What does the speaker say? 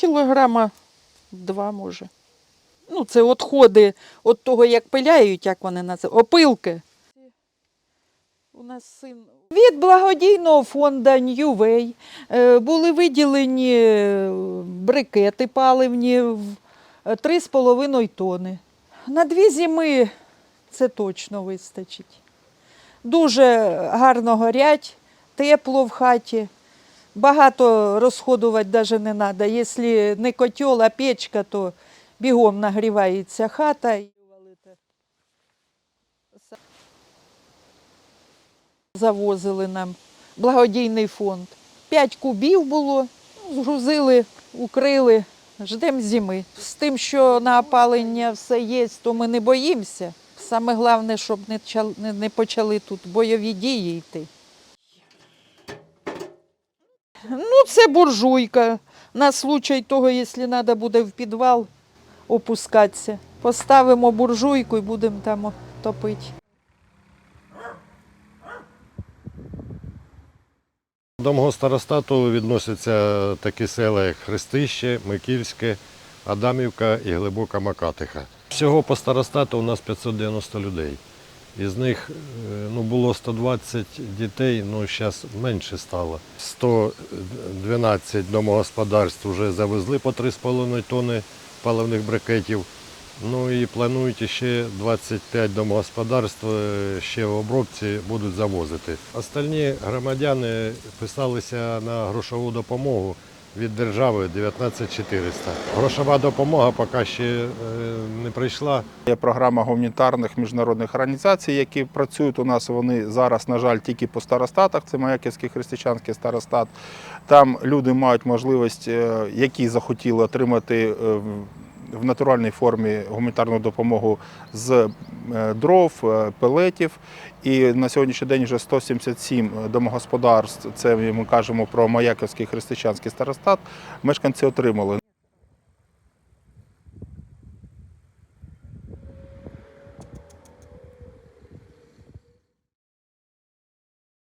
кілограма два може. Ну, це відходи від того, як пиляють, як вони називають, опилки. У нас син від благодійного фонду Way е, були виділені е, брикети паливні в е, 3,5 тони. На дві зими це точно вистачить. Дуже гарно горять, тепло в хаті. Багато розходувати навіть не треба. Якщо не котел, а печка, то бігом нагрівається хата. Завозили нам благодійний фонд. П'ять кубів було, згрузили, укрили, ждемо зими. З тим, що на опалення все є, то ми не боїмося. Саме головне, щоб не, почали тут бойові дії йти. Ну, це буржуйка. На случай того, якщо треба буде в підвал опускатися. Поставимо буржуйку і будемо там топити. До мого старостату відносяться такі села, як Хрестище, Микільське, Адамівка і Глибока Макатиха. Всього по старостату у нас 590 людей. Із них е, ну, було 120 дітей, ну зараз менше стало. 112 домогосподарств вже завезли по 3,5 тонни паливних брикетів. Ну і планують ще 25 домогосподарств е, ще в обробці будуть завозити. Остальні громадяни писалися на грошову допомогу від держави 19400. Грошова допомога поки ще е, не прийшла. Є програма гуманітарних міжнародних організацій, які працюють у нас. Вони зараз, на жаль, тільки по старостатах. Це Маяківський християнський старостат. Там люди мають можливість, е, які захотіли отримати е, в- натуральній формі гуманітарну допомогу з е, дров, е, пелетів. І на сьогоднішній день вже 177 домогосподарств. Це ми кажемо про Маяківський християнський старостат. Мешканці отримали.